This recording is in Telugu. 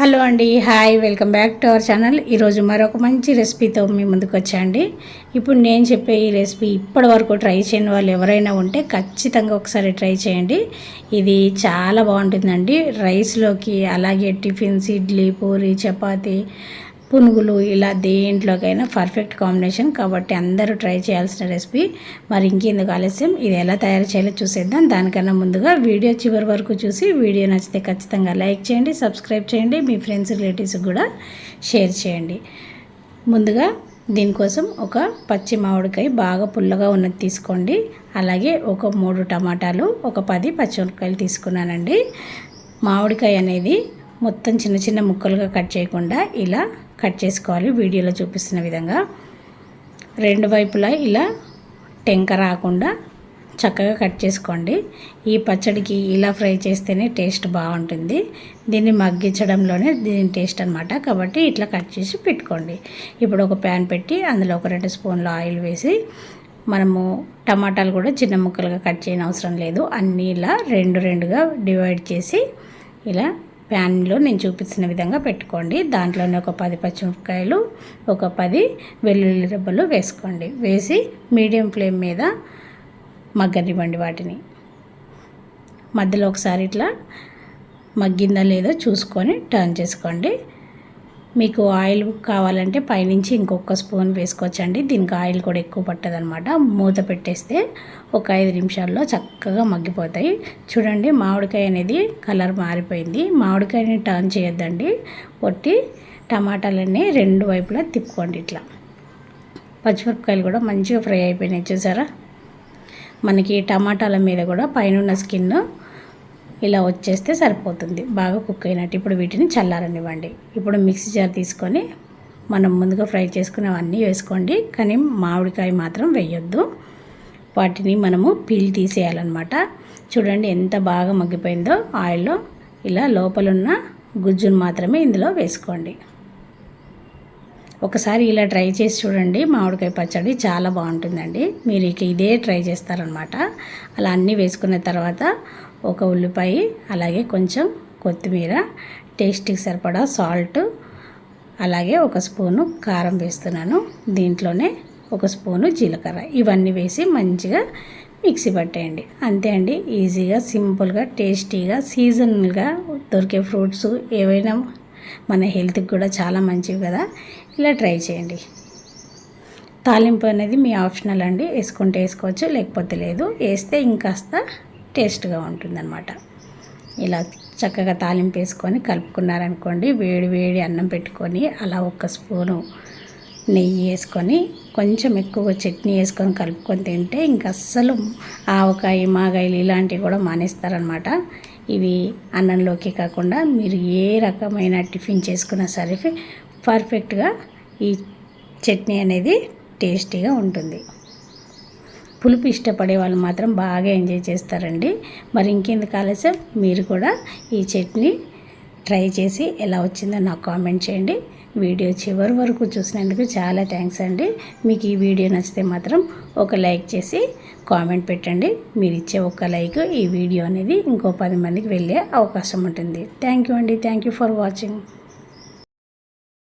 హలో అండి hi welcome back to our channel. ఈరోజు మరొక మంచి రెసిపీతో మీ ముందుకు వచ్చాండి. ఇప్పుడు నేను చెప్పే ఈ రెసిపీ ఇప్పటి వరకు ట్రై చేయని వాళ్ళు ఎవరైనా ఉంటే ఖచ్చితంగా ఒకసారి ట్రై చేయండి. ఇది చాలా బాగుంటుందండి. రైస్లోకి అలాగే టిఫిన్స్ ఇడ్లీ పూరి చపాతీ పునుగులు ఇలా దేంట్లోకైనా పర్ఫెక్ట్ కాంబినేషన్ కాబట్టి అందరూ ట్రై చేయాల్సిన రెసిపీ మరి ఇంకెందుకు ఆలస్యం? ఇది ఎలా తయారు చేయాలో చూసేద్దాం. దానికన్నా ముందుగా వీడియో చివరి వరకు చూసి వీడియో నచ్చితే ఖచ్చితంగా లైక్ చేయండి సబ్స్క్రైబ్ చేయండి మీ ఫ్రెండ్స్ రిలేటివ్స్కి కూడా షేర్ చేయండి. ముందుగా దీనికోసం ఒక పచ్చి మామిడికాయ బాగా పుల్లగా ఉన్నది తీసుకోండి. అలాగే ఒక మూడు టమాటాలు ఒక పది పచ్చిమిరపకాయలు తీసుకున్నానండి. మామిడికాయ అనేది మొత్తం చిన్న చిన్న ముక్కలుగా కట్ చేయకుండా ఇలా కట్ చేసుకోవాలి. వీడియోలో చూపిస్తున్న విధంగా రెండు వైపులా ఇలా టెంక రాకుండా చక్కగా కట్ చేసుకోండి. ఈ పచ్చడికి ఇలా ఫ్రై చేస్తేనే టేస్ట్ బాగుంటుంది. దీన్ని మగ్గించడంలోనే దీని టేస్ట్ అనమాట కాబట్టి ఇట్లా కట్ చేసి పెట్టుకోండి. ఇప్పుడు ఒక ప్యాన్ పెట్టి అందులో ఒక రెండు స్పూన్లు ఆయిల్ వేసి మనము టమాటాలు కూడా చిన్న ముక్కలుగా కట్ చేయని అవసరం లేదు. అన్నీ ఇలా రెండు రెండుగా డివైడ్ చేసి ఇలా ప్యాన్లో నేను చూపించిన విధంగా పెట్టుకోండి. దాంట్లోనే ఒక పది పచ్చిమిరపకాయలు ఒక పది వెల్లుల్లి రెబ్బలు వేసుకోండి. వేసి మీడియం ఫ్లేమ్ మీద మగ్గనివ్వండి వాటిని. మధ్యలో ఒకసారి ఇట్లా మగ్గిందా లేదో చూసుకొని టర్న్ చేసుకోండి. మీకు ఆయిల్ కావాలంటే పైనుంచి ఇంకొక స్పూన్ వేసుకోవచ్చండి. దీనికి ఆయిల్ కూడా ఎక్కువ పట్టదనమాట మూత పెట్టేస్తే ఒక ఐదు నిమిషాల్లో చక్కగా మగ్గిపోతాయి. చూడండి మామిడికాయ అనేది కలర్ మారిపోయింది. మామిడికాయని టర్న్ చేయొద్దండి. కొట్టి టమాటాలన్నీ రెండు వైపులా తిప్పుకోండి ఇట్లా. పచ్చిమిరపకాయలు కూడా మంచిగా ఫ్రై అయిపోయినాయి చూసారా? మనకి టమాటాల మీద కూడా పైన స్కిన్ ఇలా వచ్చేస్తే సరిపోతుంది. బాగా కుక్ అయినట్టు ఇప్పుడు వీటిని చల్లారనివ్వండి. ఇప్పుడు మిక్సీ జార్ తీసుకొని మనం ముందుగా ఫ్రై చేసుకున్నవన్నీ వేసుకోండి. కానీ మామిడికాయ మాత్రం వేయొద్దు. వాటిని మనము పీల్ తీసేయాలన్నమాట. చూడండి ఎంత బాగా మగ్గిపోయిందో. ఆయిల్లో ఇలా లోపలున్న గుజ్జును మాత్రమే ఇందులో వేసుకోండి. ఒకసారి ఇలా ట్రై చేసి చూడండి. మామిడికాయ పచ్చడి చాలా బాగుంటుందండి. మీరు ఇక ఇదే ట్రై చేస్తారనమాట అలా అన్నీ వేసుకున్న తర్వాత ఒక ఉల్లిపాయ అలాగే కొంచెం కొత్తిమీర టేస్ట్కి సరిపడా సాల్ట్ అలాగే ఒక స్పూను కారం వేస్తున్నాను. దీంట్లోనే ఒక స్పూను జీలకర్ర. ఇవన్నీ వేసి మంచిగా మిక్సీ పట్టేయండి. అంతే అండి. ఈజీగా సింపుల్గా టేస్టీగా సీజనల్గా దొరికే ఫ్రూట్స్ ఏవైనా మన హెల్త్కి కూడా చాలా మంచివి కదా. ఇలా ట్రై చేయండి. తాలింపు అనేది మీ ఆప్షనల్ అండి. వేసుకుంటే వేసుకోవచ్చు లేకపోతే లేదు. వేస్తే ఇంకాస్త టేస్ట్గా ఉంటుందన్నమాట. ఇలా చక్కగా తాలింపు వేసుకొని కలుపుకున్నారనుకోండి వేడి వేడి అన్నం పెట్టుకొని అలా ఒక స్పూను నెయ్యి వేసుకొని కొంచెం ఎక్కువ చట్నీ వేసుకొని కలుపుకొని తింటే ఇంక అస్సలు ఆవకాయ మాగాయలు ఇలాంటివి కూడా మానేస్తారనమాట ఇవి అన్నంలోకి కాకుండా మీరు ఏ రకమైన టిఫిన్ చేసుకున్నా సరే పర్ఫెక్ట్గా ఈ చట్నీ అనేది టేస్టీగా ఉంటుంది. పులుపు ఇష్టపడే వాళ్ళు మాత్రం బాగా ఎంజాయ్ చేస్తారండి. మరి ఇంకెందుకు ఆలస్యం? మీరు కూడా ఈ చట్నీ ట్రై చేసి ఎలా వచ్చిందో నాకు కామెంట్ చేయండి. వీడియో చివరి వరకు చూసినందుకు చాలా థ్యాంక్స్ అండి. మీకు ఈ వీడియో నచ్చితే మాత్రం ఒక లైక్ చేసి కామెంట్ పెట్టండి. మీరు ఇచ్చే ఒక లైక్ ఈ వీడియో అనేది ఇంకో పది మందికి వెళ్ళే అవకాశం ఉంటుంది. థ్యాంక్ యూ అండి. Thank you for watching.